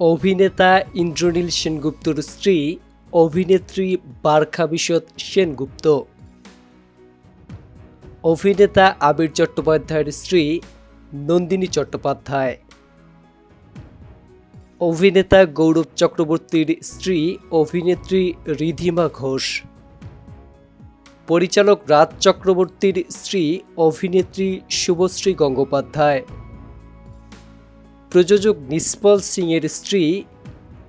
অভিনেতা ইন্দ্রনীল সেনগুপ্তর স্ত্রী অভিনেত্রী বার্খা বিশদ সেনগুপ্ত। অভিনেতা আবির চট্টোপাধ্যায়ের স্ত্রী নন্দিনী চট্টোপাধ্যায়। অভিনেতা গৌরব চক্রবর্তীর স্ত্রী অভিনেত্রী রিধিমা ঘোষ। পরিচালক রাজ চক্রবর্তীর স্ত্রী অভিনেত্রী শুভশ্রী গঙ্গোপাধ্যায়। প্রযোজক নিষ্পল সিংয়ের স্ত্রী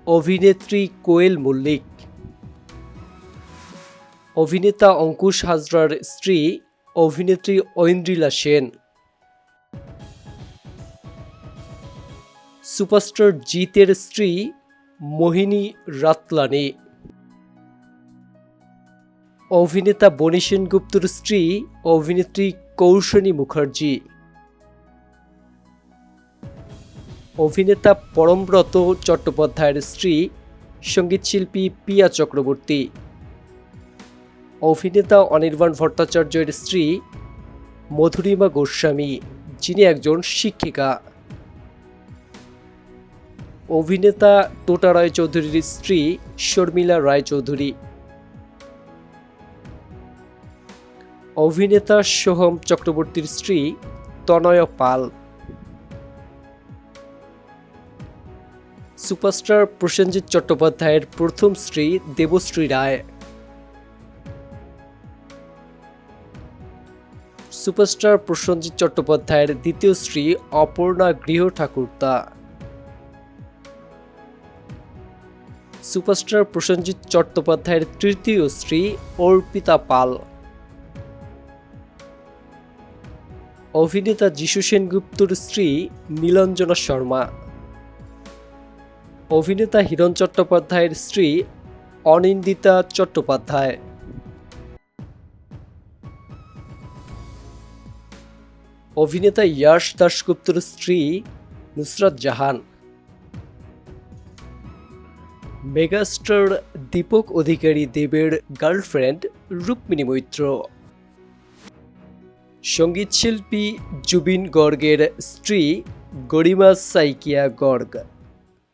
অভিনেত্রী কোয়েল মল্লিক। অভিনেতা অঙ্কুশ হাজরার স্ত্রী অভিনেত্রী ঐন্দ্রিলা সেন। সুপারস্টার জিতের স্ত্রী মোহিনী রাতলানি। অভিনেতা বনি সেনগুপ্তর স্ত্রী অভিনেত্রী কৌশনী মুখার্জি। অভিনেতা পরমব্রত চট্টোপাধ্যায়ের স্ত্রী, সঙ্গীতশিল্পী পিয়া চক্রবর্তী। অভিনেতা অনির্বাণ ভট্টাচার্যের স্ত্রী, মধুরিমা গোস্বামী, যিনি একজন শিক্ষিকা। অভিনেতা টোটা রায়চৌধুরীর স্ত্রী, শর্মিলা রায়চৌধুরী। অভিনেতা সোহম চক্রবর্তীর স্ত্রী, তনয় পাল। সুপারস্টার প্রসেনজিৎ চট্টোপাধ্যায়ের প্রথম স্ত্রী দেবশ্রী রায়। সুপারস্টার প্রসেনজিৎ চট্টোপাধ্যায়ের দ্বিতীয় স্ত্রী অপর্ণা গৃহ ঠাকুরতা সুপারস্টার প্রসেনজিৎ চট্টোপাধ্যায়ের তৃতীয় স্ত্রী অর্পিতা পাল। অভিনেতা যিশু সেনগুপ্তর স্ত্রী নীলঞ্জনা শর্মা। অভিনেতা হিরণ চট্টোপাধ্যায়ের স্ত্রী অনিন্দিতা চট্টোপাধ্যায়। অভিনেতা ইয়াশ দাশগুপ্তর স্ত্রী নুসরাত জাহান। মেগাস্টার দীপক অধিকারী দেবের গার্লফ্রেন্ড রুক্মিণী মৈত্র। সঙ্গীতশিল্পী জুবিন গর্গের স্ত্রী গরিমা সাইকিয়া গর্গ।